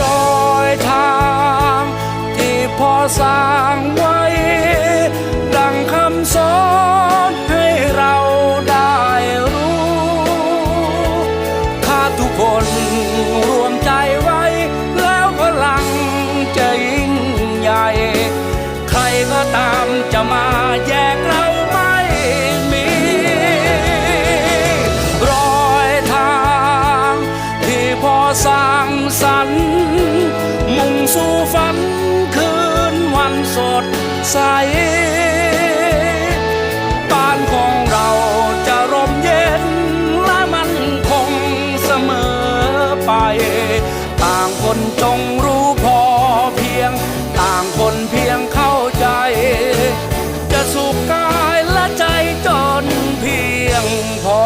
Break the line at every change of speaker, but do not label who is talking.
รอยทางที่พ่อสร้างไว้ ดังคำสอนให้เราได้รู้ถ้าทุกคนรวมใจไว้ แล้วพลังจะยิ่งใหญ่ ใครก็ตามจะมาแยกเราไม่มี รอยทางที่พอสร้างสรรค์ สู่ฝันคืนวันสดใสบ้านของเราจะร่มเย็นและมันคงเสมอไป ต่างคนจงรู้พอเพียง ต่างคนเพียงเข้าใจ จะสุขกายและใจจนเพียงพอ